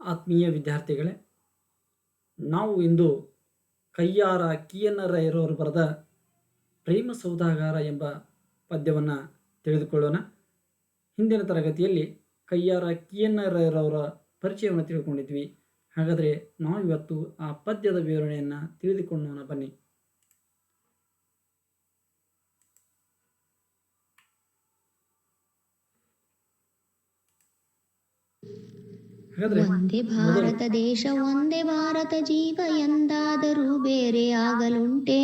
ಆತ್ಮೀಯ ವಿದ್ಯಾರ್ಥಿಗಳೇ, ನಾವು ಇಂದು ಕಯ್ಯಾರ ಇರೋರು ಬರೆದ ಪ್ರೇಮ ಸೌದಾಗಾರ ಎಂಬ ಪದ್ಯವನ್ನು ತಿಳಿದುಕೊಳ್ಳೋಣ ಹಿಂದಿನ ತರಗತಿಯಲ್ಲಿ ಕಯ್ಯಾರ ಕಿಯನ್ನರಯ್ಯರವರ ಪರಿಚಯವನ್ನು ತಿಳ್ಕೊಂಡಿದ್ವಿ ಹಾಗಾದರೆ ನಾವು ಇವತ್ತು ಆ ಪದ್ಯದ ವಿವರಣೆಯನ್ನು ತಿಳಿದುಕೊಳ್ಳೋಣ ಬನ್ನಿ ಹಾಗಾದರೆ ಒಂದೇ ಭಾರತ ದೇಶ ಒಂದೇ ಭಾರತ ಜೀವ ಎಂದಾದರೂ ಬೇರೆ ಆಗಲುಂಟೆ.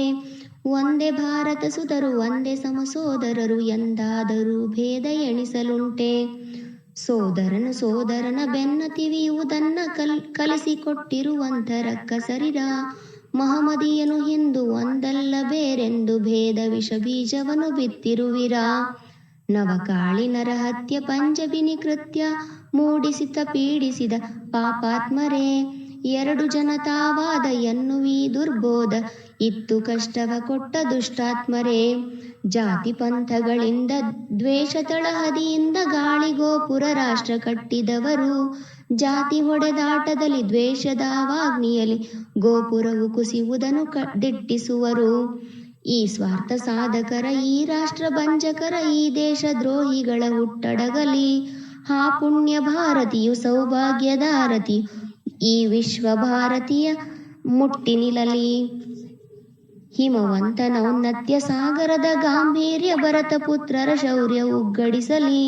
ಒಂದೇ ಭಾರತ ಸುತರು ಒಂದೇ ಸಮಸೋದರರು ಎಂದಾದರೂ ಭೇದ ಎಣಿಸಲುಂಟೆ. ಸೋದರನು ಸೋದರನ ಬೆನ್ನ ತಿವಿಯುವುದನ್ನ ಕಲ್ ಕಲಿಸಿಕೊಟ್ಟಿರುವಂತರಕ್ಕ ಸರಿರ ಮಹಮದಿಯನು ಹಿಂದೂ ಒಂದಲ್ಲ ಬೇರೆಂದು ಭೇದ ವಿಷ ಬೀಜವನ್ನು ಬಿತ್ತಿರುವಿರ ನವಕಾಳಿ ನರಹತ್ಯ ಪಂಜಬಿನಿ ಕೃತ್ಯ ಮೂಡಿಸಿತ ಪೀಡಿಸಿದ ಪಾಪಾತ್ಮರೇ, ಎರಡು ಜನತಾವಾದ ಎನ್ನುವಿ ದುರ್ಬೋಧ, ಇತ್ತು ಕಷ್ಟವ ಕೊಟ್ಟ ದುಷ್ಟಾತ್ಮರೇ. ಜಾತಿ ಪಂಥಗಳಿಂದ ದ್ವೇಷ ತಳಹದಿಯಿಂದ ಗಾಳಿಗೋಪುರ ರಾಷ್ಟ್ರ ಕಟ್ಟಿದವರು, ಜಾತಿ ಹೊಡೆದಾಟದಲ್ಲಿ ದ್ವೇಷದ ವಾಗ್ನಿಯಲ್ಲಿ ಗೋಪುರವು ಕುಸಿಯುವುದನ್ನು ದಿಟ್ಟಿಸುವರು. ಈ ಸ್ವಾರ್ಥ ಸಾಧಕರ ಈ ರಾಷ್ಟ್ರ ಭಂಜಕರ ಈ ದೇಶ ದ್ರೋಹಿಗಳ ಹುಟ್ಟಡಗಲಿ. ಹಾ ಪುಣ್ಯ ಭಾರತಿಯು ಸೌಭಾಗ್ಯದಾರತಿ ಈ ವಿಶ್ವ ಭಾರತೀಯ ಮುಟ್ಟಿ ನಿಲ್ಲಲಿ. ಹಿಮವಂತನ ಔನ್ನತ್ಯ ಸಾಗರದ ಗಾಂಭೀರ್ಯ ಭರತ ಪುತ್ರರ ಶೌರ್ಯ ಉಗ್ಗಡಿಸಲಿ.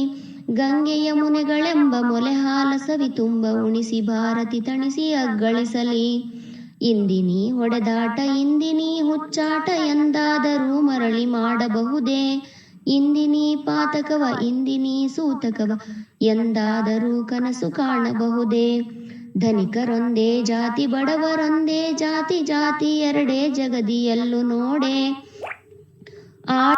ಗಂಗೆಯ ಮುನೆಗಳೆಂಬ ಮೊಲೆ ಹಾಲ ಸವಿ ತುಂಬ ಉಣಿಸಿ ಭಾರತಿ ತಣಿಸಿ ಅಗ್ಗಳಿಸಲಿ. ಇಂದಿನಿ ಹೊಡೆದಾಟ, ಇಂದಿನಿ ಹುಚ್ಚಾಟ ಎಂದಾದರೂ ಮರಳಿ ಮಾಡಬಹುದೇ? ಇಂದಿನಿ ಪಾತಕವ, ಇಂದಿನಿ ಸೂತಕವ, ಎಂದಾದರೂ ಕನಸು ಕಾಣಬಹುದೇ? ಧನಿಕರೊಂದೇ ಜಾತಿ, ಬಡವರೊಂದೇ ಜಾತಿ ಜಾತಿ ಎರಡೇ ಜಗದಿಯಲ್ಲೂ ನೋಡೆ? ಆ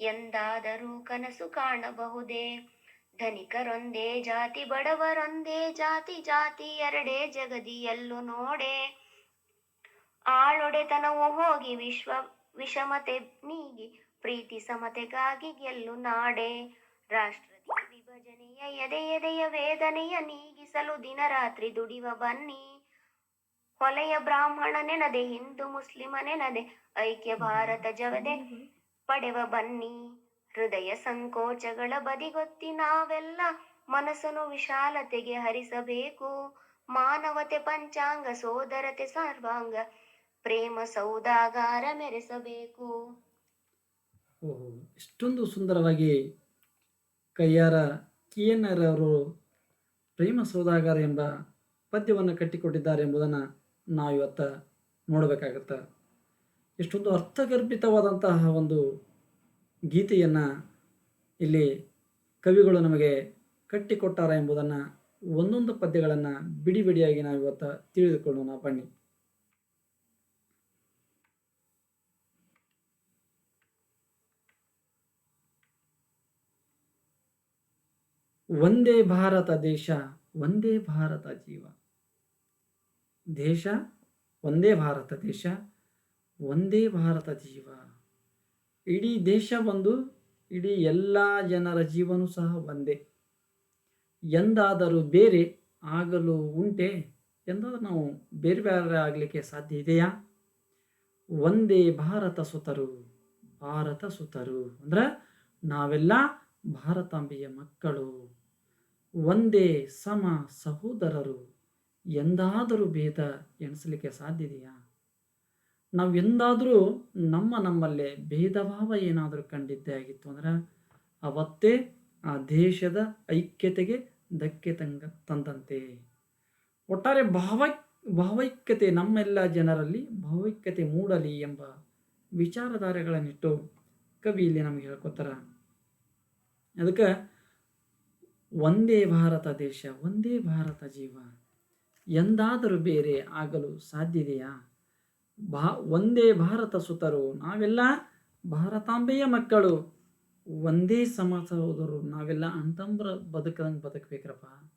ಎಂದಾದರೂ ಕನಸು ಕಾಣಬಹುದೇ? ಧನಿಕರೊಂದೇ ಜಾತಿ, ಬಡವರೊಂದೇ ಜಾತಿ ಜಾತಿ ಎರಡೇ ಜಗದಿ ಎಲ್ಲೂ ನೋಡೆ. ಆಳೊಡೆತನವು ಹೋಗಿ ವಿಶ್ವ, ವಿಷಮತೆ ನೀಗಿ, ಪ್ರೀತಿ ಸಮತೆಗಾಗಿ ಗೆಲ್ಲು ನಾಡೆ. ರಾಷ್ಟ್ರದ ವಿಭಜನೆಯ ಎದೆ, ಎದೆಯ ವೇದನೆಯ ನೀಗಿಸಲು ದಿನರಾತ್ರಿ ದುಡಿವ ಬನ್ನಿ. ಹೊಲೆಯ ಬ್ರಾಹ್ಮಣ ನೆನದೆ, ಹಿಂದೂ ಮುಸ್ಲಿಮ ನೆನದೆ, ಐಕ್ಯ ಭಾರತ ಜವದೆ, ಪಡೆವ ಬನ್ನಿ. ಹೃದಯ ಸಂಕೋಚಗಳ ಬದಿಗೊತ್ತಿ ನಾವೆಲ್ಲ ಮನಸ್ಸನ್ನು ವಿಶಾಲತೆಗೆ ಹರಿಸಬೇಕು. ಮಾನವತೆ ಪಂಚಾಂಗ, ಸೋದರತೆ ಸರ್ವಾಂಗ, ಪ್ರೇಮ ಸೌದಾಗಾರ ಮೆರೆಸಬೇಕು. ಓಹೋ ಇಷ್ಟೊಂದು ಸುಂದರವಾಗಿ ಕೈಯಾರ ಕಿಯನ್ನರವರು ಪ್ರೇಮ ಸೌದಾಗಾರ ಎಂಬ ಪದ್ಯವನ್ನು ಕಟ್ಟಿಕೊಟ್ಟಿದ್ದಾರೆ ಎಂಬುದನ್ನು ನಾವು ಇವತ್ತು ನೋಡಬೇಕಾಗತ್ತೆ. ಎಷ್ಟೊಂದು ಅರ್ಥಗರ್ಭಿತವಾದಂತಹ ಒಂದು ಗೀತೆಯನ್ನು ಇಲ್ಲಿ ಕವಿಗಳು ನಮಗೆ ಕಟ್ಟಿಕೊಟ್ಟಾರ ಎಂಬುದನ್ನು ಒಂದೊಂದು ಪದ್ಯಗಳನ್ನು ಬಿಡಿ ಬಿಡಿಯಾಗಿ ನಾವು ಇವತ್ತು ತಿಳಿದುಕೊಳ್ಳೋಣ, ಬನ್ನಿ. ಒಂದೇ ಭಾರತ ದೇಶ ಒಂದೇ ಭಾರತ ಜೀವ. ದೇಶ ಒಂದೇ ಭಾರತ ದೇಶ ಒಂದೇ ಭಾರತ ಜೀವ. ಇಡೀ ದೇಶ ಒಂದು ಇಡೀ ಎಲ್ಲ ಜನರ ಜೀವನೂ ಸಹ ಒಂದೇ ಎಂದಾದರೂ ಬೇರೆ ಆಗಲು ಉಂಟೆ ಎಂದಾದರೂ ನಾವು ಬೇರೆ ಬೇರೆ ಆಗಲಿಕ್ಕೆ ಸಾಧ್ಯ ಇದೆಯಾ? ಒಂದೇ ಭಾರತ ಸುತರು ಭಾರತ ಸುತರು ಅಂದ್ರೆ ನಾವೆಲ್ಲ ಭಾರತಾಂಬೆಯ ಮಕ್ಕಳು. ಒಂದೇ ಸಮ ಸಹೋದರರು, ಎಂದಾದರೂ ಭೇದ ಎಣಿಸಲಿಕ್ಕೆ ಸಾಧ್ಯ ಇದೆಯಾ? ನಾವು ಎಂದಾದರೂ ನಮ್ಮ ನಮ್ಮಲ್ಲೇ ಭೇದ ಭಾವ ಏನಾದರೂ ಕಂಡಿದ್ದೇ ಆಗಿತ್ತು ಅಂದ್ರೆ ಅವತ್ತೇ ಆ ದೇಶದ ಐಕ್ಯತೆಗೆ ಧಕ್ಕೆ ತಂಗ, ತಂದಂತೆ. ಒಟ್ಟಾರೆ ಭಾವ, ಭಾವೈಕ್ಯತೆ ನಮ್ಮೆಲ್ಲ ಜನರಲ್ಲಿ ಭಾವೈಕ್ಯತೆ ಮೂಡಲಿ ಎಂಬ ವಿಚಾರಧಾರೆಗಳನ್ನಿಟ್ಟು ಕವಿ ಇಲ್ಲಿ ನಮಗೆ ಹೇಳ್ಕೊತಾರ ಅದಕ್ಕೆ ಒಂದೇ ಭಾರತ ದೇಶ, ಒಂದೇ ಭಾರತ ಜೀವ, ಎಂದಾದರೂ ಬೇರೆ ಆಗಲು ಸಾಧ್ಯದೆಯಾ ಭಾ, ಒಂದೇ ಭಾರತ ಸುತರು. ನಾವೆಲ್ಲ ಭಾರತಾಂಬೆಯ ಮಕ್ಕಳು. ಒಂದೇ ಸಮ ಹೋದರು ನಾವೆಲ್ಲ ಅಂತಂಬ್ರ ಬದುಕದಂಗೆ ಬದುಕಬೇಕ್ರಪ್ಪ.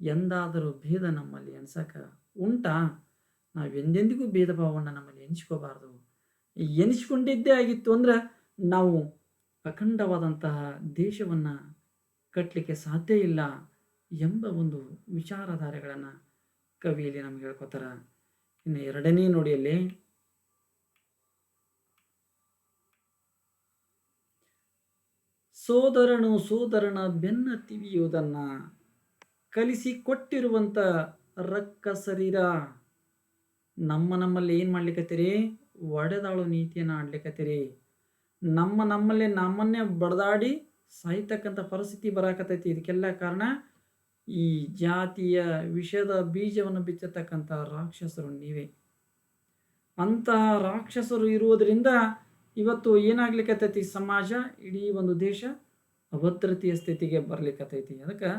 ಎಂದಾದರೂ ಭೇದ ನಮ್ಮಲ್ಲಿ ಎಣ್ಸಕ ಉಂಟಾ? ನಾವು ಎಂದೆಂದಿಗೂ ಭೇದ ಭಾವವನ್ನು ನಮ್ಮಲ್ಲಿ ಎನಿಸ್ಕೋಬಾರ್ದು ಎನಿಸ್ಕೊಂಡಿದ್ದೇ ಆಗಿತ್ತು ಅಂದ್ರೆ ನಾವು ಅಖಂಡವಾದಂತಹ ದೇಶವನ್ನು ಕಟ್ಟಲಿಕ್ಕೆ ಸಾಧ್ಯ ಇಲ್ಲ ಎಂಬ ಒಂದು ವಿಚಾರಧಾರೆಗಳನ್ನು ಕವಿಯಲ್ಲಿ ನಮ್ಗೆ ಹೇಳ್ಕೊತಾರ. ಇನ್ನು ಎರಡನೇ ನುಡಿಯಲ್ಲಿ ಸೋದರನು ಸೋದರನ ಬೆನ್ನ ತಿವಿಯುವುದನ್ನ ಕಲಿಸಿಕೊಟ್ಟಿರುವಂಥ ರಕ್ಕ ಶರೀರ. ನಮ್ಮ ನಮ್ಮಲ್ಲಿ ಏನು ಮಾಡ್ಲಿಕ್ಕತ್ತೀರಿ ಒಡೆದಾಳು ನೀತಿಯನ್ನು ಆಡ್ಲಿಕ್ಕತ್ತೀರಿ ನಮ್ಮ ನಮ್ಮಲ್ಲಿ ನಮ್ಮನ್ನೇ ಬಡದಾಡಿ ಸಾಯ್ತಕ್ಕಂಥ ಪರಿಸ್ಥಿತಿ ಬರಾಕತ್ತೈತಿ. ಇದಕ್ಕೆಲ್ಲ ಕಾರಣ ಈ ಜಾತಿಯ ವಿಷದ ಬೀಜವನ್ನು ಬಿತ್ತತಕ್ಕಂಥ ರಾಕ್ಷಸರು ನೀವೇ. ಅಂತಹ ರಾಕ್ಷಸರು ಇರುವುದರಿಂದ ಇವತ್ತು ಏನಾಗ್ಲಿಕ್ಕತ್ತೈತಿ ಸಮಾಜ? ಇಡೀ ಒಂದು ದೇಶ ಅಭದ್ರತೆಯ ಸ್ಥಿತಿಗೆ ಬರ್ಲಿಕ್ಕತ್ತೈತಿ ಅದಕ್ಕೆ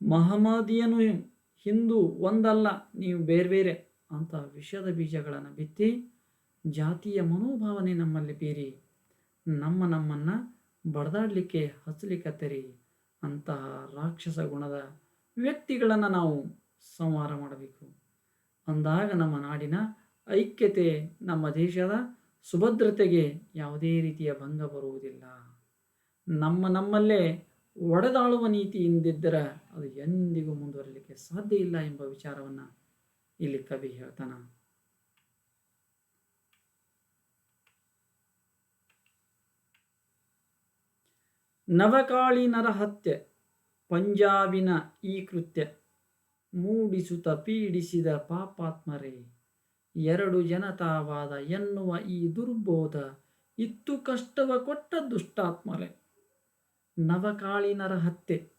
ಮಹಮ್ಮದಿಯನು ಹಿಂದೂ ಒಂದಲ್ಲ, ನೀವು ಬೇರೆ ಬೇರೆ ಅಂತ ವಿಷದ ಬೀಜಗಳನ್ನು ಬಿತ್ತಿ ಜಾತಿಯ ಮನೋಭಾವನೆ ನಮ್ಮಲ್ಲಿ ಬೀರಿ ನಮ್ಮ ನಮ್ಮನ್ನು ಬಡದಾಡಲಿಕ್ಕೆ ಹಚ್ಚಲಿಕ್ಕತ್ತರಿ ಅಂತಹ ರಾಕ್ಷಸ ಗುಣದ ವ್ಯಕ್ತಿಗಳನ್ನು ನಾವು ಸಂವಾರ ಮಾಡಬೇಕು. ಅಂದಾಗ ನಮ್ಮ ನಾಡಿನ ಐಕ್ಯತೆ, ನಮ್ಮ ದೇಶದ ಸುಭದ್ರತೆಗೆ ಯಾವುದೇ ರೀತಿಯ ಭಂಗ ಬರುವುದಿಲ್ಲ. ನಮ್ಮ ನಮ್ಮಲ್ಲೇ ಒಡೆದಾಳುವ ನೀತಿಯಿಂದಿದ್ದರೆ ಅದು ಎಂದಿಗೂ ಮುಂದುವರಲಿಕ್ಕೆ ಸಾಧ್ಯ ಇಲ್ಲ ಎಂಬ ವಿಚಾರವನ್ನು ಇಲ್ಲಿ ಕವಿ ಹೇಳ್ತಾನ. ನವಕಾಳಿ ನರಹತ್ಯೆ. ಪಂಜಾಬಿನ ಈ ಕೃತ್ಯ ಮೂಡಿಸುತ್ತ ಪೀಡಿಸಿದ ಪಾಪಾತ್ಮರೇ, ಎರಡು ಜನತಾವಾದ ಎನ್ನುವ ಈ ದುರ್ಬೋಧ ಇತ್ತು ಕಷ್ಟವ ಕೊಟ್ಟ ದುಷ್ಟಾತ್ಮರೇ. ನವಕಾಳಿನರ ಹತ್ಯೆ.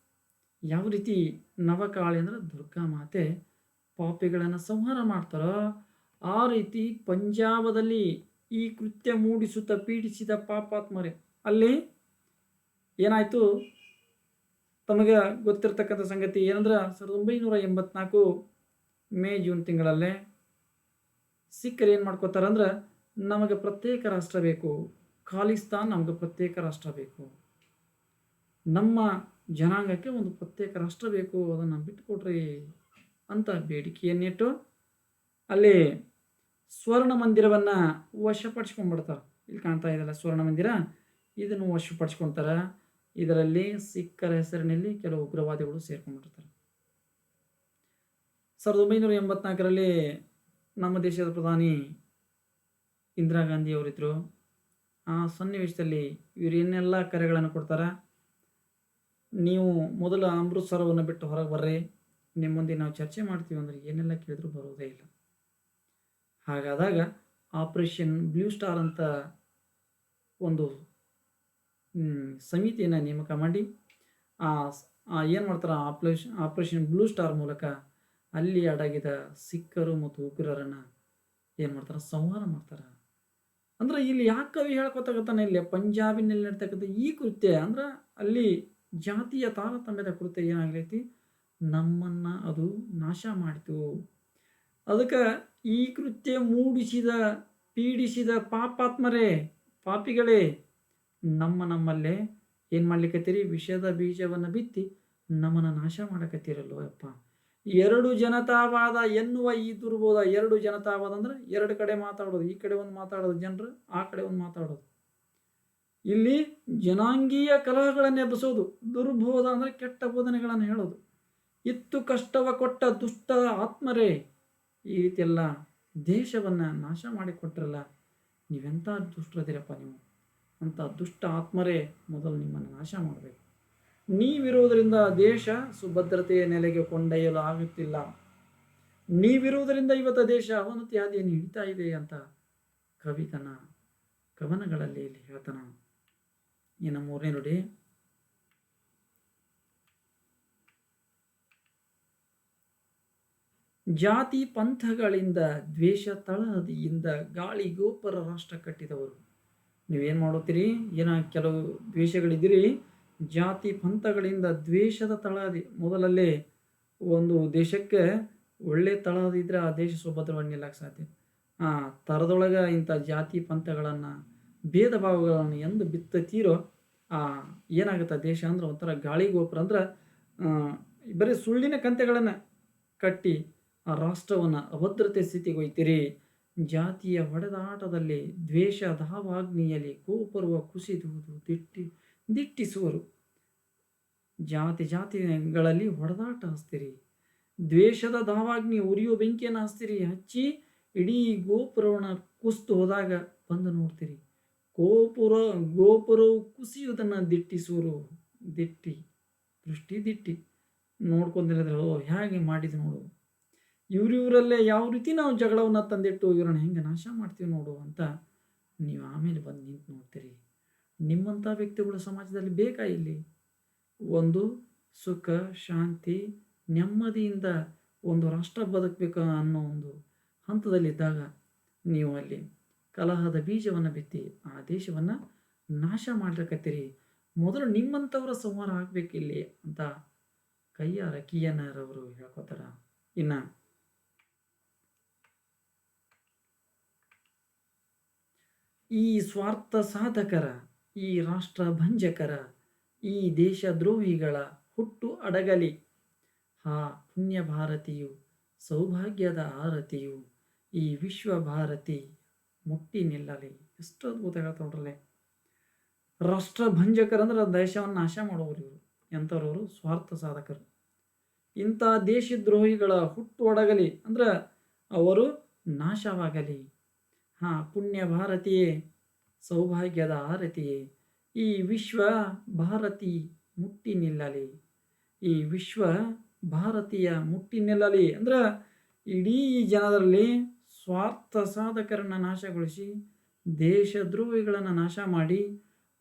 ಯಾವ ರೀತಿ ನವಕಾಳಿ ಅಂದ್ರೆ ದುರ್ಗಾ ಮಾತೆ ಪಾಪಿಗಳನ್ನು ಸಂಹಾರ ಮಾಡ್ತಾರೋ, ಆ ರೀತಿ ಪಂಜಾಬದಲ್ಲಿ ಈ ಕೃತ್ಯ ಮೂಡಿಸುತ್ತ ಪೀಡಿಸಿದ ಪಾಪಾತ್ಮರೇ. ಅಲ್ಲಿ ಏನಾಯಿತು? ತಮಗೆ ಗೊತ್ತಿರತಕ್ಕಂಥ ಸಂಗತಿ ಏನಂದ್ರೆ ಸಾವಿರದ ಒಂಬೈನೂರ ಎಂಬತ್ನಾಲ್ಕು ಮೇ, ಜೂನ್ ತಿಂಗಳಲ್ಲೇ ಸಿಖ್ಖರು ಏನು ಮಾಡ್ಕೋತಾರಂದ್ರೆ ನಮಗೆ ಪ್ರತ್ಯೇಕ ರಾಷ್ಟ್ರ ಬೇಕು. ಖಾಲಿಸ್ತಾನ್ ನಮಗೆ ಪ್ರತ್ಯೇಕ ರಾಷ್ಟ್ರ ಬೇಕು. ನಮ್ಮ ಜನಾಂಗಕ್ಕೆ ಒಂದು ಪ್ರತ್ಯೇಕ ರಾಷ್ಟ್ರ ಬೇಕು, ಅದನ್ನು ಬಿಟ್ಟುಕೊಡ್ರಿ ಅಂತ ಬೇಡಿಕೆಯನ್ನಿಟ್ಟು ಅಲ್ಲಿ ಸ್ವರ್ಣ ಮಂದಿರವನ್ನು ವಶಪಡಿಸ್ಕೊಂಡ್ಬಿಡ್ತಾರೆ. ಇಲ್ಲಿ ಕಾಣ್ತಾ ಇದೆಯಲ್ಲ ಸ್ವರ್ಣ ಮಂದಿರ. ಇದನ್ನು ವಶಪಡಿಸ್ಕೊಳ್ತಾರೆ ಇದರಲ್ಲಿ ಸಿಖ್ಖರ ಹೆಸರಿನಲ್ಲಿ ಕೆಲವು ಉಗ್ರವಾದಿಗಳು ಸೇರ್ಕೊಂಡ್ಬಿಡ್ತಾರೆ ಸಾವಿರದ ಒಂಬೈನೂರ ಎಂಬತ್ನಾಲ್ಕರಲ್ಲಿ ನಮ್ಮ ದೇಶದ ಪ್ರಧಾನಿ ಇಂದಿರಾ ಗಾಂಧಿ ಅವರಿದ್ದರು ಆ ಸನ್ನಿವೇಶದಲ್ಲಿ ಇವರು ಏನೆಲ್ಲ ಕರೆಗಳನ್ನು ಕೊಡ್ತಾರೆ? ನೀವು ಮೊದಲು ಅಮೃತ್ಸರವನ್ನು ಬಿಟ್ಟು ಹೊರಗೆ ಬರ್ರಿ. ನಿಮ್ಮೊಂದಿಗೆ ಮುಂದೆ ನಾವು ಚರ್ಚೆ ಮಾಡ್ತೀವಿ ಅಂದರೆ ಏನೆಲ್ಲ ಕೇಳಿದ್ರು ಬರೋದೇ ಇಲ್ಲ. ಹಾಗಾದಾಗ ಆಪರೇಷನ್ ಬ್ಲೂ ಸ್ಟಾರ್ ಅಂತ ಒಂದು ಸಮಿತಿಯನ್ನು ನೇಮಕ ಮಾಡಿ ಏನು ಮಾಡ್ತಾರೆ ಆಪ್ರೇಷನ್ ಆಪ್ರೇಷನ್ ಬ್ಲೂ ಸ್ಟಾರ್ ಮೂಲಕ ಅಲ್ಲಿ ಅಡಗಿದ ಸಿಖ್ಖರು ಮತ್ತು ಉಗ್ರರನ್ನು ಏನು ಮಾಡ್ತಾರೆ, ಸಂಹಾರ ಮಾಡ್ತಾರೆ. ಅಂದ್ರೆ ಇಲ್ಲಿ ಯಾಕೆ ಕವಿ ಇಲ್ಲಿ ಪಂಜಾಬಿನಲ್ಲಿ ನಡ್ತಕ್ಕಂಥ ಈ ಕೃತ್ಯ, ಅಂದ್ರೆ ಅಲ್ಲಿ ಜಾತಿಯ ತಾರತಮ್ಯದ ಕೃತ್ಯ ಏನಾಗಲೈತಿ, ನಮ್ಮನ್ನು ಅದು ನಾಶ ಮಾಡಿತು. ಅದಕ್ಕೆ ಈ ಕೃತ್ಯ ಮೂಡಿಸಿದ, ಪೀಡಿಸಿದ ಪಾಪಾತ್ಮರೇ, ಪಾಪಿಗಳೇ ನಮ್ಮ ನಮ್ಮಲ್ಲೇ ಏನು ಮಾಡ್ಲಿಕ್ಕತ್ತೀರಿ ವಿಷದ ಬೀಜವನ್ನು ಬಿತ್ತಿ ನಮ್ಮನ್ನು ನಾಶ ಮಾಡಕತ್ತೀರಲ್ಲೋ ಅಪ್ಪ. ಎರಡು ಜನತಾವಾದ ಎನ್ನುವ ಈ ದುರ್ಬೋಧ, ಎರಡು ಜನತಾವಾದ ಅಂದ್ರೆ ಎರಡು ಕಡೆ ಮಾತಾಡೋದು, ಈ ಕಡೆ ಒಂದು ಮಾತಾಡೋದು, ಜನರು ಆ ಕಡೆ ಒಂದು ಮಾತಾಡೋದು. ಇಲ್ಲಿ ಜನಾಂಗೀಯ ಕಲಹಗಳನ್ನು ಎಬ್ಬಿಸೋದು, ದುರ್ಬೋಧ ಅಂದ್ರೆ ಕೆಟ್ಟ ಬೋಧನೆಗಳನ್ನು ಹೇಳೋದು. ಇತ್ತು ಕಷ್ಟವ ಕೊಟ್ಟ ದುಷ್ಟ ಆತ್ಮರೇ ಈ ರೀತಿಯೆಲ್ಲ ದೇಶವನ್ನು ನಾಶ ಮಾಡಿಕೊಟ್ರಲ್ಲ. ನೀವೆಂಥ ದುಷ್ಟರದಿರಪ್ಪ ನೀವು? ಅಂತ ದುಷ್ಟ ಆತ್ಮರೇ ಮೊದಲು ನಿಮ್ಮನ್ನು ನಾಶ ಮಾಡಬೇಕು. ನೀವಿರುವುದರಿಂದ ದೇಶ ಸುಭದ್ರತೆಯ ನೆಲೆಗೆ ಕೊಂಡೊಯ್ಯಲು ಆಗುತ್ತಿಲ್ಲ. ನೀವಿರುವುದರಿಂದ ಇವತ್ತು ದೇಶ ಅವನತಿ ಹಾದಿಯನ್ನು ಹಿಡಿತಾ ಇದೆ ಅಂತ ಕವಿ ತನ್ನ ಕವನಗಳಲ್ಲಿ ಇಲ್ಲಿ ಹೇಳ್ತಾನ. ಇನ್ನು ಮೂರನೇ ನೋಡಿ. ಜಾತಿ ಪಂಥಗಳಿಂದ ದ್ವೇಷ ತಳಹದಿಯಿಂದ ಗಾಳಿ ಗೋಪುರ ರಾಷ್ಟ್ರ ಕಟ್ಟಿದವರು. ನೀವೇನು ಮಾಡುತ್ತೀರಿ? ಏನ ಕೆಲವು ದ್ವೇಷಗಳಿದ್ದೀರಿ? ಜಾತಿ ಪಂಥಗಳಿಂದ ದ್ವೇಷದ ತಳಹದಿ ಮೊದಲಲ್ಲಿ ಒಂದು ದೇಶಕ್ಕೆ ಒಳ್ಳೆ ತಳಹದಿ ಇದ್ದರೆ ಆ ದೇಶ ಸುಭದ್ರವಾಗಿ ನಿಲ್ಲಕ್ಕೆ ಸಾಧ್ಯ ಆ ತರದೊಳಗೆ ಇಂಥ ಜಾತಿ ಪಂಥಗಳನ್ನು, ಭೇದ ಭಾವಗಳನ್ನು ಎಂದು ಬಿತ್ತತೀರೋ ಆ ಏನಾಗುತ್ತೆ ದೇಶ ಅಂದ್ರೆ ಒಂಥರ ಗಾಳಿ ಗೋಪುರ ಅಂದ್ರೆ ಬರೀ ಸುಳ್ಳಿನ ಕಂತೆಗಳನ್ನು ಕಟ್ಟಿ ಆ ರಾಷ್ಟ್ರವನ್ನು ಅಭದ್ರತೆ ಸ್ಥಿತಿಗೆ ಒಯ್ತೀರಿ. ಜಾತಿಯ ಹೊಡೆದಾಟದಲ್ಲಿ ದ್ವೇಷ ದಾವಾಗ್ನಿಯಲ್ಲಿ ಕೋಪರುವ ಕುಸಿದುವುದು ದಿಟ್ಟಿ, ದಿಟ್ಟಿಸುವರು. ಜಾತಿ ಜಾತಿಗಳಲ್ಲಿ ಹೊಡೆದಾಟ ಹಸ್ತಿರಿ. ದ್ವೇಷದ ದಾವಾಗ್ನಿ ಉರಿಯೋ ಬೆಂಕಿಯನ್ನು ಹಸ್ತಿರಿ. ಹಚ್ಚಿ ಇಡೀ ಗೋಪುರವನ್ನು ಕುಸ್ತು ಹೋದಾಗ ಬಂದು ನೋಡ್ತೀರಿ. ಗೋಪುರ, ಗೋಪುರವು ಕುಸಿಯುವುದನ್ನು ದಿಟ್ಟಿಸುವರು. ದಿಟ್ಟಿ, ದೃಷ್ಟಿ ದಿಟ್ಟಿ. ನೋಡ್ಕೊಂಡಿರೋದ್ರೆ ಓ ಹೇಗೆ ಮಾಡಿದ್ದು ನೋಡು. ಇವ್ರಿವರಲ್ಲೇ ಯಾವ ರೀತಿ ನಾವು ಜಗಳವನ್ನು ತಂದಿಟ್ಟು ಇವ್ರನ್ನ ಹೆಂಗೆ ನಾಶ ಮಾಡ್ತೀವಿ ನೋಡು ಅಂತ ನೀವು ಆಮೇಲೆ ಬಂದು ನಿಂತು ನೋಡ್ತೀರಿ. ನಿಮ್ಮಂಥ ವ್ಯಕ್ತಿಗಳು ಸಮಾಜದಲ್ಲಿ ಬೇಕಾ ಇಲ್ಲಿ? ಒಂದು ಸುಖ, ಶಾಂತಿ, ನೆಮ್ಮದಿಯಿಂದ ಒಂದು ರಾಷ್ಟ್ರ ಬದುಕಬೇಕು ಅನ್ನೋ ಒಂದು ಹಂತದಲ್ಲಿದ್ದಾಗ ನೀವು ಅಲ್ಲಿ ಕಲಹದ ಬೀಜವನ್ನು ಬಿತ್ತಿ ಆ ದೇಶವನ್ನು ನಾಶ ಮಾಡ್ಲಿಕತ್ತೀರಿ. ಮೊದಲು ನಿಮ್ಮಂಥವರ ಸಂಹಾರ ಆಗಬೇಕಿಲ್ಲಿ ಅಂತ ಕೈಯಾರ ಕಿಯನರವರು ಹೇಳ್ಕೊತಾರ. ಇನ್ನು ಈ ಸ್ವಾರ್ಥ ಸಾಧಕರ, ಈ ರಾಷ್ಟ್ರ ಭಂಜಕರ, ಈ ದೇಶ ದ್ರೋಹಿಗಳ ಹುಟ್ಟು ಅಡಗಲಿ. ಹಾ ಪುಣ್ಯ ಭಾರತಿಯು ಸೌಭಾಗ್ಯದ ಆರತಿಯು ಈ ವಿಶ್ವ ಭಾರತಿ ಮುಟ್ಟಿ ನಿಲ್ಲಲಿ. ಎಷ್ಟು ಅದ್ಭುತ ಹೇಳ್ತಾ ರಾಷ್ಟ್ರ ಭಂಜಕರಂದ್ರೆ ದೇಶವನ್ನು ನಾಶ ಮಾಡೋರು ಇವರು. ಎಂಥವ್ರವರು ಸ್ವಾರ್ಥ ಸಾಧಕರು. ಇಂಥ ದೇಶದ್ರೋಹಿಗಳ ಹುಟ್ಟು ಒಡಗಲಿ ಅಂದ್ರೆ ಅವರು ನಾಶವಾಗಲಿ. ಹಾ, ಪುಣ್ಯ ಭಾರತಿಯೇ, ಸೌಭಾಗ್ಯದ ಆರತಿಯೇ, ಈ ವಿಶ್ವ ಭಾರತಿ ಮುಟ್ಟಿ ನಿಲ್ಲಲಿ. ಈ ವಿಶ್ವ ಭಾರತೀಯ ಮುಟ್ಟಿ ನಿಲ್ಲಲಿ. ಅಂದ್ರೆ ಇಡೀ ಜನರಲ್ಲಿ ಸ್ವಾರ್ಥ ಸಾಧಕರನ್ನು ನಾಶಗೊಳಿಸಿ ದೇಶದ್ರೋಹಿಗಳನ್ನು ನಾಶ ಮಾಡಿ,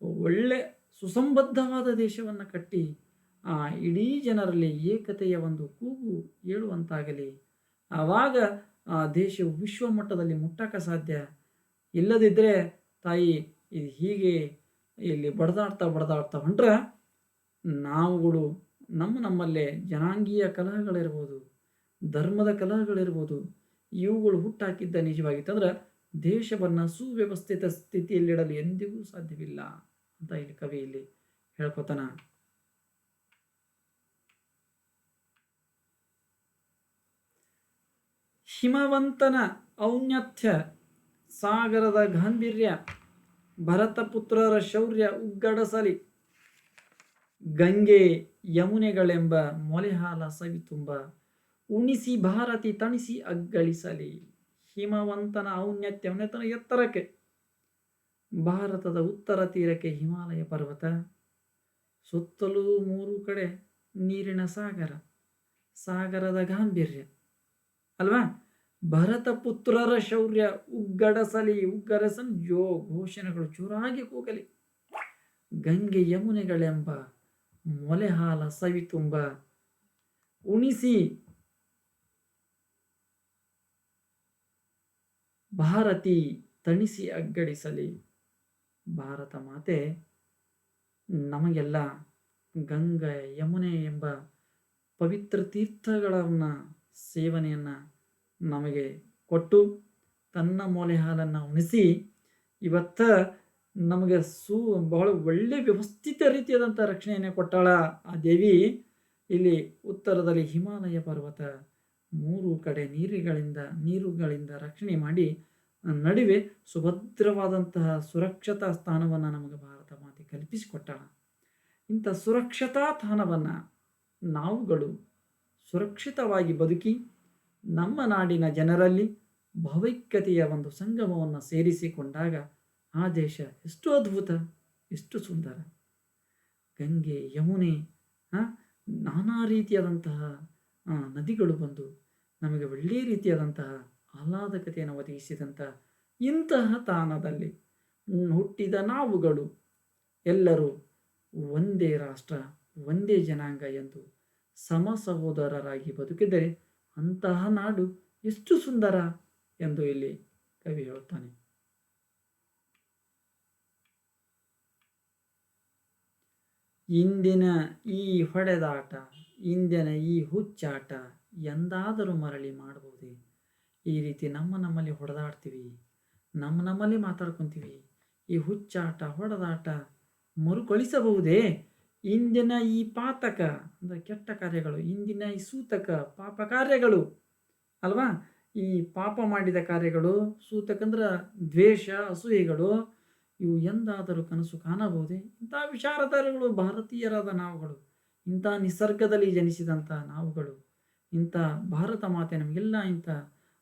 ಒಳ್ಳೆ ಸುಸಂಬದ್ಧವಾದ ದೇಶವನ್ನು ಕಟ್ಟಿ, ಆ ಇಡೀ ಜನರಲ್ಲಿ ಏಕತೆಯ ಒಂದು ಕೂಗು ಏಳುವಂತಾಗಲಿ. ಆವಾಗ ಆ ದೇಶವು ವಿಶ್ವ ಮಟ್ಟದಲ್ಲಿ ಮುಟ್ಟಕ್ಕೆ ಸಾಧ್ಯ ಇಲ್ಲದಿದ್ದರೆ ತಾಯಿ ಇದು ಹೀಗೆ ಇಲ್ಲಿ ಬಡ್ದಾಡ್ತಾ ಬಡ್ದಾಡ್ತಾ ಹೊಂಟ್ರೆ ನಾವುಗಳು ನಮ್ಮ ನಮ್ಮಲ್ಲೇ ಜನಾಂಗೀಯ ಕಲಹಗಳಿರ್ಬೋದು, ಧರ್ಮದ ಕಲಹಗಳಿರ್ಬೋದು, ಇವುಗಳು ಹುಟ್ಟಾಕಿದ್ದ ನಿಜವಾಗಿತ್ತಂದ್ರೆ ದೇಶವನ್ನು ಸುವ್ಯವಸ್ಥಿತ ಸ್ಥಿತಿಯಲ್ಲಿಡಲು ಎಂದಿಗೂ ಸಾಧ್ಯವಿಲ್ಲ ಅಂತ ಇಲ್ಲಿ ಕವಿ ಇಲ್ಲಿ ಹೇಳ್ಕೊತಾನ. ಹಿಮವಂತನ ಔನ್ನತ್ಯ, ಸಾಗರದ ಗಾಂಭೀರ್ಯ ಭರತಪುತ್ರರ ಶೌರ್ಯ ಉಗ್ಗಡಸಲಿ ಗಂಗೆ ಯಮುನೆಗಳೆಂಬ ಮೊಲೆಹಾಲ ಸವಿತುಂಬ, ಉಣಿಸಿ ಭಾರತಿ ತಣಿಸಿ ಅಗ್ಗಳಿಸಲಿ ಹಿಮವಂತನ ಔನ್ನತ್ಯ ಔನ್ನತನ ಎತ್ತರಕ್ಕೆ, ಭಾರತದ ಉತ್ತರ ತೀರಕ್ಕೆ ಹಿಮಾಲಯ ಪರ್ವತ, ಸುತ್ತಲೂ ಮೂರು ಕಡೆ ನೀರಿನ ಸಾಗರ, ಸಾಗರದ ಗಾಂಭೀರ್ಯ, ಅಲ್ವಾ? ಭರತ ಪುತ್ರರ ಶೌರ್ಯ, ಉಗ್ಗಡಸಲಿ, ಉಗ್ಗರಸನ್ ಜೋ ಘೋಷಣೆಗಳು ಚೂರಾಗಿ ಕೂಗಲಿ. ಗಂಗೆ ಯಮುನೆಗಳೆಂಬ ಮೊಲೆಹಾಲ ಸವಿತುಂಬ ಉಣಿಸಿ ಭಾರತಿ ತಣಿಸಿ ಅಗ್ಗಡಿಸಲಿ. ಭಾರತ ಮಾತೆ, ನಮಗೆಲ್ಲ ಗಂಗೆ ಯಮುನೆ ಎಂಬ ಪವಿತ್ರ ತೀರ್ಥಗಳನ್ನು, ಸೇವನೆಯನ್ನು ನಮಗೆ ಕೊಟ್ಟು ತನ್ನ ಮೂಲೆ ಹಾಲನ್ನು ಉಣಿಸಿ ಇವತ್ತ ನಮಗೆ ಸೂ ಬಹಳ ಒಳ್ಳೆ ವ್ಯವಸ್ಥಿತ ರೀತಿಯಾದಂಥ ರಕ್ಷಣೆಯನ್ನು ಕೊಟ್ಟಾಳ ಆ ದೇವಿ. ಇಲ್ಲಿ ಉತ್ತರದಲ್ಲಿ ಹಿಮಾಲಯ ಪರ್ವತ ಮೂರು ಕಡೆ ನೀರುಗಳಿಂದ ನೀರುಗಳಿಂದ ರಕ್ಷಣೆ ಮಾಡಿ ನಡುವೆ ಸುಭದ್ರವಾದಂತಹ ಸುರಕ್ಷತಾ ಸ್ಥಾನವನ್ನು ನಮಗೆ ಭಾರತ ಮಾತೆ ಕಲ್ಪಿಸಿಕೊಟ್ಟಾಳ. ಇಂಥ ಸುರಕ್ಷತಾ ಸ್ಥಾನವನ್ನು ನಾವುಗಳು ಸುರಕ್ಷಿತವಾಗಿ ಬದುಕಿ ನಮ್ಮ ನಾಡಿನ ಜನರಲ್ಲಿ ಭಾವೈಕ್ಯತೆಯ ಒಂದು ಸಂಗಮವನ್ನು ಸೇರಿಸಿಕೊಂಡಾಗ ಆ ದೇಶ ಎಷ್ಟು ಅದ್ಭುತ, ಎಷ್ಟು ಸುಂದರ. ಗಂಗೆ, ಯಮುನೆ ನಾನಾ ರೀತಿಯಾದಂತಹ ನದಿಗಳು ಬಂದು ನಮಗೆ ಒಳ್ಳೆಯ ರೀತಿಯಾದಂತಹ ಆಹ್ಲಾದಕತೆಯನ್ನು ಒದಗಿಸಿದಂತಹ ಇಂತಹ ತಾಣದಲ್ಲಿ ಹುಟ್ಟಿದ ನಾವುಗಳು ಎಲ್ಲರೂ ಒಂದೇ ರಾಷ್ಟ್ರ, ಒಂದೇ ಜನಾಂಗ ಎಂದು ಸಮ ಸಹೋದರರಾಗಿ ಬದುಕಿದರೆ ಅಂತಹ ನಾಡು ಎಷ್ಟು ಸುಂದರ ಎಂದು ಇಲ್ಲಿ ಕವಿ ಹೇಳುತ್ತಾನೆ ಇಂದಿನ ಈ ಹೊಡೆದಾಟ, ಇಂದಿನ ಈ ಹುಚ್ಚಾಟ ಎಂದಾದರೂ ಮರಳಿ ಮಾಡಬಹುದೇ ಈ ರೀತಿ ನಮ್ಮ ನಮ್ಮಲ್ಲಿ ಹೊಡೆದಾಡ್ತೀವಿ, ನಮ್ಮ ನಮ್ಮಲ್ಲಿ ಮಾತಾಡ್ಕೊತೀವಿ, ಈ ಹುಚ್ಚಾಟ, ಹೊಡೆದಾಟ ಮರುಕಳಿಸಬಹುದೇ? ಇಂದಿನ ಈ ಪಾತಕ, ಅಂದರೆ ಕೆಟ್ಟ ಕಾರ್ಯಗಳು, ಇಂದಿನ ಈ ಸೂತಕ ಪಾಪ ಕಾರ್ಯಗಳು, ಅಲ್ವಾ? ಈ ಪಾಪ ಮಾಡಿದ ಕಾರ್ಯಗಳು, ಸೂತಕ ಅಂದ್ರೆ ದ್ವೇಷ, ಅಸೂಯೆಗಳು, ಇವು ಎಂದಾದರೂ ಕನಸು ಕಾಣಬಹುದೇ? ಇಂಥ ವಿಚಾರಧಾರೆಗಳು, ಭಾರತೀಯರಾದ ನಾವುಗಳು, ಇಂಥ ನಿಸರ್ಗದಲ್ಲಿ ಜನಿಸಿದಂಥ ನಾವುಗಳು, ಇಂಥ ಭಾರತ ಮಾತೆ ನಮಗೆಲ್ಲ ಇಂಥ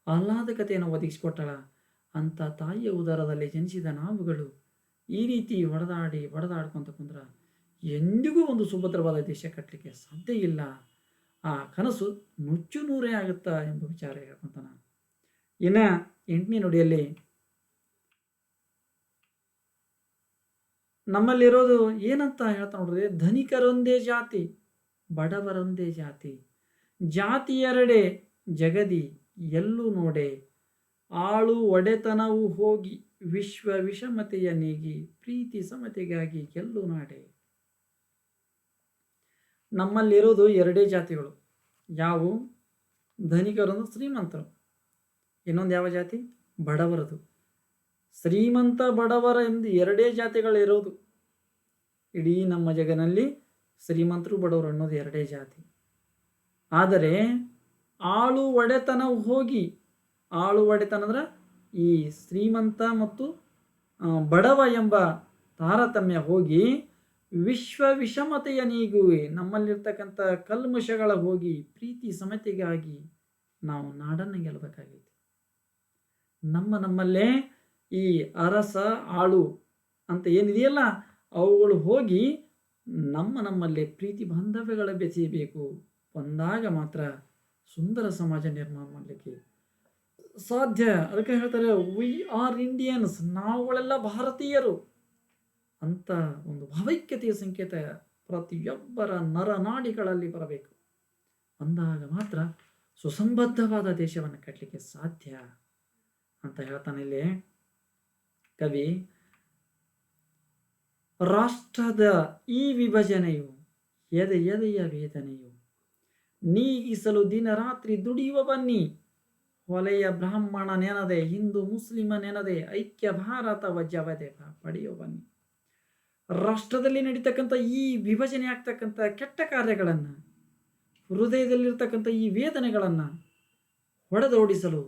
ಆಹ್ಲಾದಕತೆಯನ್ನು ಒದಗಿಸಿಕೊಟ್ಟಳ, ಅಂಥ ತಾಯಿಯ ಉದರದಲ್ಲಿ ಜನಿಸಿದ ನಾವುಗಳು, ಈ ರೀತಿ ಹೊಡೆದಾಡಿ ಹೊಡೆದಾಡ್ಕೊಂತ ಕುಂದ್ರ ಎಂದಿಗೂ ಒಂದು ಸುಭದ್ರವಾದ ದೇಶ ಕಟ್ಟಲಿಕ್ಕೆ ಸಾಧ್ಯ ಇಲ್ಲ. ಆ ಕನಸು ನುಚ್ಚು ನೂರೇ ಆಗುತ್ತಾ ಎಂಬ ವಿಚಾರ ಹೇಳ್ಕೊಂತಾನ ಇನ್ನು ಎಂಟನೇ ನುಡಿಯಲ್ಲಿ ನಮ್ಮಲ್ಲಿರೋದು ಏನಂತ ಹೇಳ್ತಾ ನೋಡಿದ್ರೆ, ಧನಿಕರೊಂದೇ ಜಾತಿ, ಬಡವರೊಂದೇ ಜಾತಿ ಜಾತಿ ಎರಡೆ ಜಗದಿ, ಎಲ್ಲೂ ನೋಡೆ, ಆಳು ಒಡೆತನವು ಹೋಗಿ, ವಿಶ್ವ ವಿಷಮತೆಯ ನೀಗಿ, ಪ್ರೀತಿ ಸಮತೆಗಾಗಿ ಎಲ್ಲೂ ನಾಡೆ. ನಮ್ಮಲ್ಲಿರೋದು ಎರಡೇ ಜಾತಿಗಳು. ಯಾವು ಧನಿಕರೊಂದು ಶ್ರೀಮಂತರು. ಇನ್ನೊಂದು ಯಾವ ಜಾತಿ? ಬಡವರದು. ಶ್ರೀಮಂತ ಬಡವರ ಎಂದು ಎರಡೇ ಜಾತಿಗಳಿರೋದು ಇಡೀ ನಮ್ಮ ಜಗನಲ್ಲಿ ಶ್ರೀಮಂತರು ಬಡವರು ಅನ್ನೋದು ಎರಡೇ ಜಾತಿ. ಆದರೆ ಆಳು ಒಡೆತನ ಹೋಗಿ, ಆಳು ಒಡೆತನ ಅಂದ್ರೆ ಈ ಶ್ರೀಮಂತ ಮತ್ತು ಬಡವ ಎಂಬ ತಾರತಮ್ಯ ಹೋಗಿ ವಿಶ್ವ ವಿಷಮತೆಯ ನೀಗುವೆ ನಮ್ಮಲ್ಲಿರ್ತಕ್ಕಂಥ ಕಲ್ಮಶಗಳ ಹೋಗಿ ಪ್ರೀತಿ ಸಮತೆಗಾಗಿ ನಾವು ನಾಡನ್ನು ಗೆಲ್ಲಬೇಕಾಗೈತಿ. ನಮ್ಮ ನಮ್ಮಲ್ಲೇ ಈ ಅರಸ, ಆಳು ಅಂತ ಏನಿದೆಯಲ್ಲ, ಅವುಗಳು ಹೋಗಿ ನಮ್ಮ ನಮ್ಮಲ್ಲೇ ಪ್ರೀತಿ ಬಾಂಧವ್ಯಗಳ ಬೆಸೆಯಬೇಕು. ಬಂದಾಗ ಮಾತ್ರ ಸುಂದರ ಸಮಾಜ ನಿರ್ಮಾಣ ಮಾಡಲಿಕ್ಕೆ ಸಾಧ್ಯ. ಅದಕ್ಕೆ ಹೇಳ್ತಾರೆ ವಿ ಆರ್ ಇಂಡಿಯನ್ಸ್ ನಾವುಗಳೆಲ್ಲ ಭಾರತೀಯರು. ಅಂತ ಒಂದು ಭಾವೈಕ್ಯತೆಯ ಸಂಕೇತ ಪ್ರತಿಯೊಬ್ಬರ ನರನಾಡಿಗಳಲ್ಲಿ ಬರಬೇಕು. ಅಂದಾಗ ಮಾತ್ರ ಸುಸಂಬದ್ಧವಾದ ದೇಶವನ್ನು ಕಟ್ಟಲಿಕ್ಕೆ ಸಾಧ್ಯ ಅಂತ ಹೇಳ್ತಾನೆ ಇಲ್ಲಿ ಕವಿ. ರಾಷ್ಟ್ರದ ಈ ವಿಭಜನೆಯು ಎದೆ ಎದೆಯ ವೇದನೆಯು. ನೀಗಿಸಲು ದಿನ ರಾತ್ರಿ ದುಡಿಯುವ ಬನ್ನಿ. ಹೊಲೆಯ ಬ್ರಾಹ್ಮಣ ನೆನದೆ ಹಿಂದೂ ಮುಸ್ಲಿಮ ನೆನದೆ ಐಕ್ಯ ಭಾರತವ ಜವದೆ ಪಡೆಯುವ ಬನ್ನಿ. ರಾಷ್ಟ್ರದಲ್ಲಿ ನಡೀತಕ್ಕಂಥ ಈ ವಿಭಜನೆ ಆಗ್ತಕ್ಕಂಥ ಕೆಟ್ಟ ಕಾರ್ಯಗಳನ್ನು, ಹೃದಯದಲ್ಲಿರ್ತಕ್ಕಂಥ ಈ ವೇದನೆಗಳನ್ನು ಹೊಡೆದೋಡಿಸಲು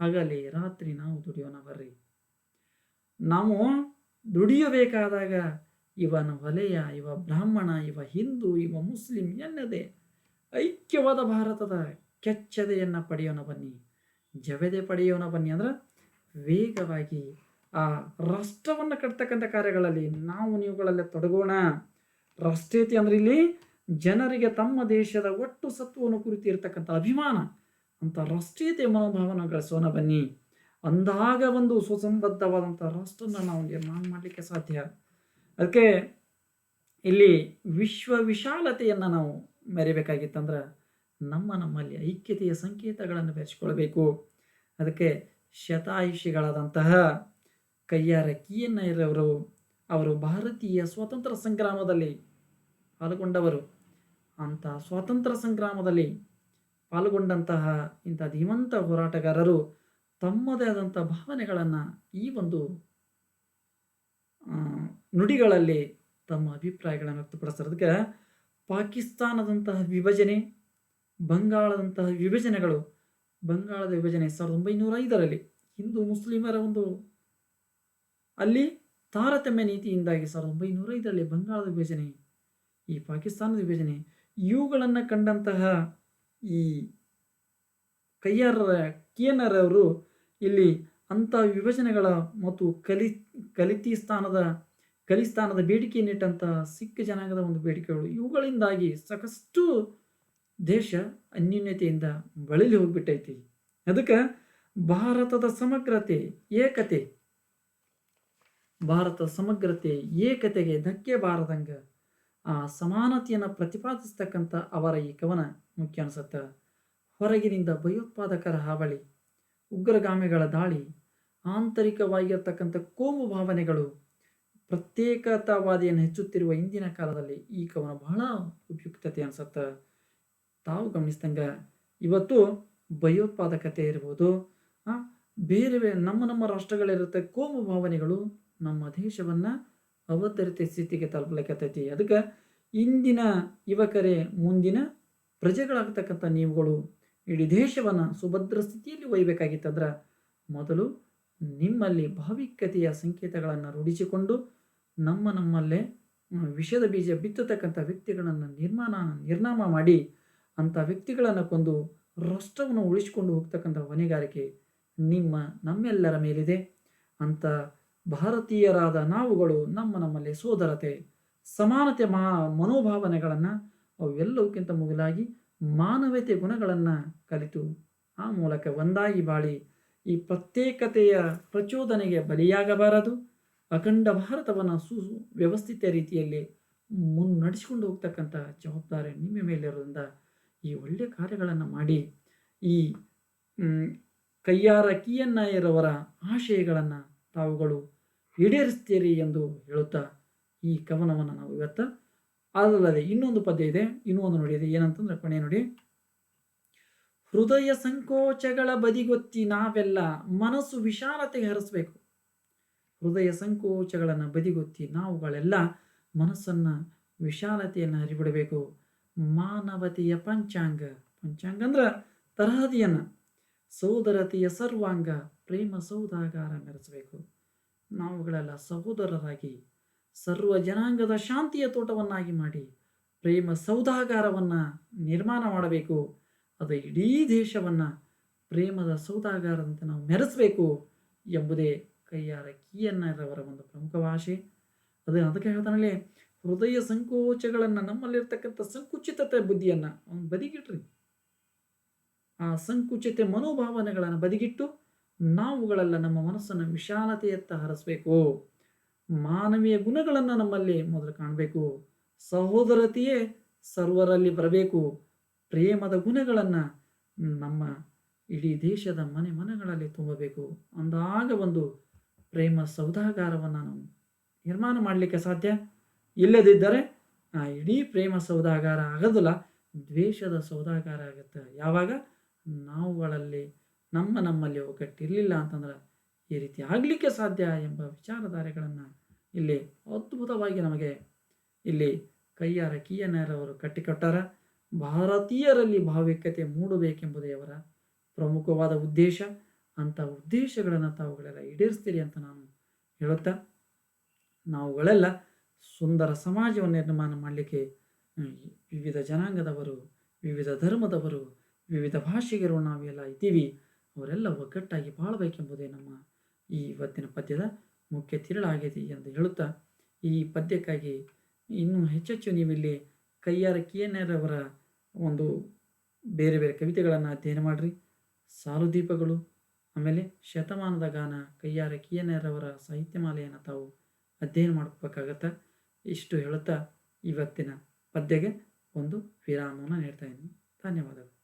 ಹಗಲಿ ರಾತ್ರಿ ನಾವು ದುಡಿಯೋಣ ಬರ್ರಿ. ನಾವು ದುಡಿಯಬೇಕಾದಾಗ ಇವನ ವಲಯ ಇವ ಬ್ರಾಹ್ಮಣ, ಇವ ಹಿಂದೂ, ಇವ ಮುಸ್ಲಿಂ ಎನ್ನದೆ ಐಕ್ಯವಾದ ಭಾರತದ ಕೆಚ್ಚದೆಯನ್ನು ಪಡೆಯೋಣ ಬನ್ನಿ. ಜವೆದೆ ಪಡೆಯೋಣ ಬನ್ನಿ ಅಂದ್ರೆ ವೇಗವಾಗಿ ಆ, ರಾಷ್ಟ್ರವನ್ನು ಕಟ್ತಕ್ಕಂಥ ಕಾರ್ಯಗಳಲ್ಲಿ ನಾವು ನೀವುಗಳಲ್ಲೇ ತೊಡಗೋಣ. ರಾಷ್ಟ್ರೀಯತೆ ಅಂದ್ರೆ ಇಲ್ಲಿ ಜನರಿಗೆ ತಮ್ಮ ದೇಶದ ಒಟ್ಟು ಸತ್ವವನ್ನು ಕುರಿತು ಇರತಕ್ಕಂಥ ಅಭಿಮಾನ ಅಂತ ರಾಷ್ಟ್ರೀಯತೆ ಮನೋಭಾವನ ಗಳಿಸೋಣ ಬನ್ನಿ. ಅಂದಾಗ ಒಂದು ಸುಸಂಬದ್ಧವಾದಂಥ ರಾಷ್ಟ್ರನ ನಾವು ನಿರ್ಮಾಣ ಮಾಡಲಿಕ್ಕೆ ಸಾಧ್ಯ. ಅದಕ್ಕೆ ಇಲ್ಲಿ ವಿಶ್ವ ವಿಶಾಲತೆಯನ್ನು ನಾವು ಮೆರಿಬೇಕಾಗಿತ್ತಂದ್ರೆ ನಮ್ಮ ನಮ್ಮಲ್ಲಿ ಐಕ್ಯತೆಯ ಸಂಕೇತಗಳನ್ನು ಬೆರೆಸಿಕೊಳ್ಬೇಕು ಅದಕ್ಕೆ ಶತಾಯುಷಿಗಳಾದಂತಹ ಕಯ್ಯಾರ ಕೀಯನ್ನಯ್ಯರವರು ಅವರು ಭಾರತೀಯ ಸ್ವಾತಂತ್ರ್ಯ ಸಂಗ್ರಾಮದಲ್ಲಿ ಪಾಲ್ಗೊಂಡವರು. ಅಂಥ ಸ್ವಾತಂತ್ರ್ಯ ಸಂಗ್ರಾಮದಲ್ಲಿ ಪಾಲ್ಗೊಂಡಂತಹ ಇಂಥ ಧೀಮಂತ ಹೋರಾಟಗಾರರು ತಮ್ಮದೇ ಆದಂಥ ಭಾವನೆಗಳನ್ನು ಈ ಒಂದು ನುಡಿಗಳಲ್ಲಿ ತಮ್ಮ ಅಭಿಪ್ರಾಯಗಳನ್ನು ವ್ಯಕ್ತಪಡಿಸ್ತಾರೆ. ಅದಕ್ಕೆ ಪಾಕಿಸ್ತಾನದಂತಹ ವಿಭಜನೆ, ಬಂಗಾಳದಂತಹ ವಿಭಜನೆಗಳು, ಬಂಗಾಳದ ವಿಭಜನೆ ಸಾವಿರದ ಒಂಬೈನೂರ ಐದರಲ್ಲಿ ಹಿಂದೂ ಮುಸ್ಲಿಮರ ಒಂದು ಅಲ್ಲಿ ತಾರತಮ್ಯ ನೀತಿಯಿಂದಾಗಿ ಸಾವಿರದ ಒಂಬೈನೂರ ಐದರಲ್ಲಿ ಬಂಗಾಳದ ವಿಭಜನೆ, ಈ ಪಾಕಿಸ್ತಾನದ ವಿಭಜನೆ, ಇವುಗಳನ್ನು ಕಂಡಂತಹ ಈ ಕಯ್ಯಾರರ ಕಿಯನರವರು ಇಲ್ಲಿ ಅಂಥ ವಿಭಜನೆಗಳ ಮತ್ತು ಕಲಿ ಕಲಿತಿಸ್ತಾನದ ಖಲಿಸ್ತಾನದ ಬೇಡಿಕೆಯನ್ನಿಟ್ಟಂಥ ಸಿಖ್ ಜನಾಂಗದ ಒಂದು ಬೇಡಿಕೆಗಳು. ಇವುಗಳಿಂದಾಗಿ ಸಾಕಷ್ಟು ದೇಶ ಅನ್ಯೂನ್ಯತೆಯಿಂದ ಬಳಲಿ ಹೋಗ್ಬಿಟ್ಟೈತಿ. ಅದಕ್ಕೆ ಭಾರತದ ಸಮಗ್ರತೆ, ಏಕತೆ ಭಾರತದ ಸಮಗ್ರತೆ, ಏಕತೆಗೆ ಧಕ್ಕೆ ಬಾರದಂಗ, ಆ ಸಮಾನತೆಯನ್ನು ಪ್ರತಿಪಾದಿಸ್ತಕ್ಕಂಥ ಅವರ ಈ ಕವನ ಮುಖ್ಯ ಅನಿಸುತ್ತೆ. ಹೊರಗಿನಿಂದ ಭಯೋತ್ಪಾದಕರ ಹಾವಳಿ, ಉಗ್ರಗಾಮಿಗಳ ದಾಳಿ, ಆಂತರಿಕವಾಗಿರ್ತಕ್ಕಂಥ ಕೋಮು ಭಾವನೆಗಳು, ಪ್ರತ್ಯೇಕತಾವಾದಿಯನ್ನು ಹೆಚ್ಚುತ್ತಿರುವ ಇಂದಿನ ಕಾಲದಲ್ಲಿ ಈ ಕವನ ಬಹಳ ಉಪಯುಕ್ತತೆ ಅನಿಸತ್ತ. ತಾವು ಗಮನಿಸಿದಂಗೆ ಇವತ್ತು ಭಯೋತ್ಪಾದಕತೆ ಇರ್ಬೋದು ಬೇರೆ ಬೇರೆ ನಮ್ಮ ನಮ್ಮ ರಾಷ್ಟ್ರಗಳಿರುತ್ತೆ ಕೋಮು ಭಾವನೆಗಳು ನಮ್ಮ ದೇಶವನ್ನು ಅವತರಿತ ಸ್ಥಿತಿಗೆ ತಲುಪಲಿಕ್ಕತ್ತೈತಿ ಅದಕ್ಕೆ ಇಂದಿನ ಯುವಕರೇ, ಮುಂದಿನ ಪ್ರಜೆಗಳಾಗತಕ್ಕಂಥ ನೀವುಗಳು ಇಡೀ ದೇಶವನ್ನು ಸುಭದ್ರ ಸ್ಥಿತಿಯಲ್ಲಿ ಒಯ್ಯಬೇಕಾಗಿತ್ತಂದ್ರೆ ಮೊದಲು ನಿಮ್ಮಲ್ಲಿ ಭಾವಿಕತೆಯ ಸಂಕೇತಗಳನ್ನು ರೂಢಿಸಿಕೊಂಡು ನಮ್ಮ ನಮ್ಮಲ್ಲೇ ವಿಷದ ಬೀಜ ಬಿತ್ತತಕ್ಕಂಥ ವ್ಯಕ್ತಿಗಳನ್ನು ನಿರ್ಮಾಣ, ನಿರ್ನಾಮ ಮಾಡಿ ಅಂಥ ವ್ಯಕ್ತಿಗಳನ್ನು ಕೊಂದು ರಾಷ್ಟ್ರವನ್ನು ಉಳಿಸಿಕೊಂಡು ಹೋಗ್ತಕ್ಕಂಥ ಹೊಣೆಗಾರಿಕೆ ನಿಮ್ಮ ನಮ್ಮೆಲ್ಲರ ಮೇಲಿದೆ. ಅಂಥ ಭಾರತೀಯರಾದ ನಾವುಗಳು ನಮ್ಮ ನಮ್ಮಲ್ಲಿ ಸೋದರತೆ, ಸಮಾನತೆ ಮಾ, ಮನೋಭಾವನೆಗಳನ್ನು ಅವೆಲ್ಲವಕ್ಕಿಂತ ಮುಗಿಲಾಗಿ ಮಾನವೀಯತೆ ಗುಣಗಳನ್ನು ಕಲಿತು ಆ ಮೂಲಕ ಒಂದಾಗಿ ಬಾಳಿ ಈ ಪ್ರತ್ಯೇಕತೆಯ ಪ್ರಚೋದನೆಗೆ ಬಲಿಯಾಗಬಾರದು. ಅಖಂಡ ಭಾರತವನ್ನು ಸು ವ್ಯವಸ್ಥಿತ ರೀತಿಯಲ್ಲಿ ಮುನ್ನಡೆಸಿಕೊಂಡು ಹೋಗ್ತಕ್ಕಂಥ ಜವಾಬ್ದಾರಿ ನಿಮ್ಮ ಮೇಲಿರೋದ್ರಿಂದ ಈ ಒಳ್ಳೆಯ ಕಾರ್ಯಗಳನ್ನು ಮಾಡಿ ಈ ಕೈಯಾರ ಕೀಯನ್ನ ಕಿಯನ್ನಯ್ಯರವರ ಆಶಯಗಳನ್ನು ತಾವುಗಳು ಈಡೇರಿಸ್ತೀರಿ ಎಂದು ಹೇಳುತ್ತಾ ಈ ಕವನವನ್ನು ನಾವು ಇವತ್ತು ಅದಲ್ಲದೆ ಇನ್ನೊಂದು ಪದ್ಯ ಇದೆ, ಇನ್ನೂ ಒಂದು ನೋಡಿ ಇದೆ. ಏನಂತಂದ್ರೆ ಕೊನೆ ನೋಡಿ. ಹೃದಯ ಸಂಕೋಚಗಳ ಬದಿಗೊತ್ತಿ ನಾವೆಲ್ಲ ಮನಸ್ಸು ವಿಶಾಲತೆಗೆ ಹರಿಸ್ಬೇಕು. ಹೃದಯ ಸಂಕೋಚಗಳನ್ನು ಬದಿಗೊತ್ತಿ ನಾವುಗಳೆಲ್ಲ ಮನಸ್ಸನ್ನು ವಿಶಾಲತೆಯನ್ನು ಹರಿಬಿಡಬೇಕು. ಮಾನವತೆಯ ಪಂಚಾಂಗ. ಪಂಚಾಂಗ ಅಂದ್ರೆ ತರಹದಿಯನ್ನು. ಸೋದರತೆಯ ಸರ್ವಾಂಗ. ಪ್ರೇಮ ಸೌದಾಗಾರ ಮೆರೆಸಬೇಕು. ನಾವುಗಳೆಲ್ಲ ಸಹೋದರರಾಗಿ, ಸರ್ವ ಜನಾಂಗದ ಶಾಂತಿಯ ತೋಟವನ್ನಾಗಿ ಮಾಡಿ ಪ್ರೇಮ ಸೌದಾಗಾರವನ್ನು ನಿರ್ಮಾಣ ಮಾಡಬೇಕು. ಅದು ಇಡೀ ದೇಶವನ್ನು ಪ್ರೇಮದ ಸೌದಾಗಾರದಂತೆ ನಾವು ಮೆರೆಸಬೇಕು ಎಂಬುದೇ ಕೈಯಾರ ಕೀಯನ್ನರವರ ಒಂದು ಪ್ರಮುಖ ಭಾಷೆ. ಅದೇ ಅದಕ್ಕೆ ಹೇಳ್ತಾನಲ್ಲೇ, ಹೃದಯ ಸಂಕೋಚಗಳನ್ನು ನಮ್ಮಲ್ಲಿರ್ತಕ್ಕಂಥ ಸಂಕುಚಿತತೆ ಬುದ್ಧಿಯನ್ನು ಅವನು ಬದಿಗಿಟ್ರಿ. ಆ ಸಂಕುಚಿತ ಮನೋಭಾವನೆಗಳನ್ನು ಬದಿಗಿಟ್ಟು ನಾವುಗಳೆಲ್ಲ ನಮ್ಮ ಮನಸ್ಸನ್ನು ವಿಶಾಲತೆಯತ್ತ ಹರಿಸಬೇಕು. ಮಾನವೀಯ ಗುಣಗಳನ್ನು ನಮ್ಮಲ್ಲಿ ಮೊದಲು ಕಾಣಬೇಕು. ಸಹೋದರತೆಯೇ ಸರ್ವರಲ್ಲಿ ಬರಬೇಕು. ಪ್ರೇಮದ ಗುಣಗಳನ್ನು ನಮ್ಮ ಇಡೀ ದೇಶದ ಮನೆ ಮನೆಗಳಲ್ಲಿ ತುಂಬಬೇಕು. ಅಂದಾಗ ಒಂದು ಪ್ರೇಮ ಸೌದಾಗಾರವನ್ನು ನಾವು ನಿರ್ಮಾಣ ಮಾಡಲಿಕ್ಕೆ ಸಾಧ್ಯ? ಇಲ್ಲದಿದ್ದರೆ ಆ ಇಡೀ ಪ್ರೇಮ ಸೌದಾಗಾರ ಆಗೋದಿಲ್ಲ. ದ್ವೇಷದ ಸೌದಾಗಾರ ಆಗುತ್ತೆ. ಯಾವಾಗ? ನಾವುಗಳಲ್ಲಿ ನಮ್ಮ ನಮ್ಮಲ್ಲಿ ಒಗ್ಗಟ್ಟಿರಲಿಲ್ಲ ಅಂತಂದ್ರೆ ಈ ರೀತಿ ಆಗಲಿಕ್ಕೆ ಸಾಧ್ಯ ಎಂಬ ವಿಚಾರಧಾರೆಗಳನ್ನು ಇಲ್ಲಿ ಅದ್ಭುತವಾಗಿ ನಮಗೆ ಇಲ್ಲಿ ಕೈಯಾರ ಕೀಯನರವರು ಕಟ್ಟಿಕೊಟ್ಟಾರ. ಭಾರತೀಯರಲ್ಲಿ ಭಾವಿಕತೆ ಮೂಡಬೇಕೆಂಬುದೇ ಅವರ ಪ್ರಮುಖವಾದ ಉದ್ದೇಶ. ಅಂಥ ಉದ್ದೇಶಗಳನ್ನು ತಾವುಗಳೆಲ್ಲ ಈಡೇರಿಸ್ತೀರಿ ಅಂತ ನಾನು ಹೇಳುತ್ತಾ, ನಾವುಗಳೆಲ್ಲ, ಸುಂದರ ಸಮಾಜವನ್ನು ನಿರ್ಮಾಣ ಮಾಡಲಿಕ್ಕೆ ವಿವಿಧ ಜನಾಂಗದವರು, ವಿವಿಧ ಧರ್ಮದವರು, ವಿವಿಧ ಭಾಷೆಗಿರುವ ನಾವೆಲ್ಲ ಇದ್ದೀವಿ. ಅವರೆಲ್ಲ ಒಗ್ಗಟ್ಟಾಗಿ ಬಾಳಬೇಕೆಂಬುದೇ ನಮ್ಮ ಈ ಇವತ್ತಿನ ಪದ್ಯದ ಮುಖ್ಯ ತಿರುಳಾಗಿದೆ ಎಂದು ಹೇಳುತ್ತಾ, ಈ ಪದ್ಯಕ್ಕಾಗಿ ಇನ್ನೂ ಹೆಚ್ಚೆಚ್ಚು ನೀವಿಲ್ಲಿ ಕೈಯಾರ ಕಿಯನ್ನರವರ ಒಂದು ಬೇರೆ ಬೇರೆ ಕವಿತೆಗಳನ್ನು ಅಧ್ಯಯನ ಮಾಡಿರಿ. ಸಾಲುದೀಪಗಳು, ಆಮೇಲೆ ಶತಮಾನದ ಗಾನ, ಕೈಯಾರ ಕಿಯನ್ನರವರ ಸಾಹಿತ್ಯಮಾಲೆಯನ್ನು ತಾವು ಅಧ್ಯಯನ ಮಾಡಬೇಕಾಗತ್ತೆ ಇಷ್ಟು ಹೇಳುತ್ತಾ ಇವತ್ತಿನ ಪದ್ಯಗೆ ಒಂದು ವಿರಾಮವನ್ನು ನೀಡ್ತಾ ಇದ್ದೀನಿ. ಧನ್ಯವಾದಗಳು.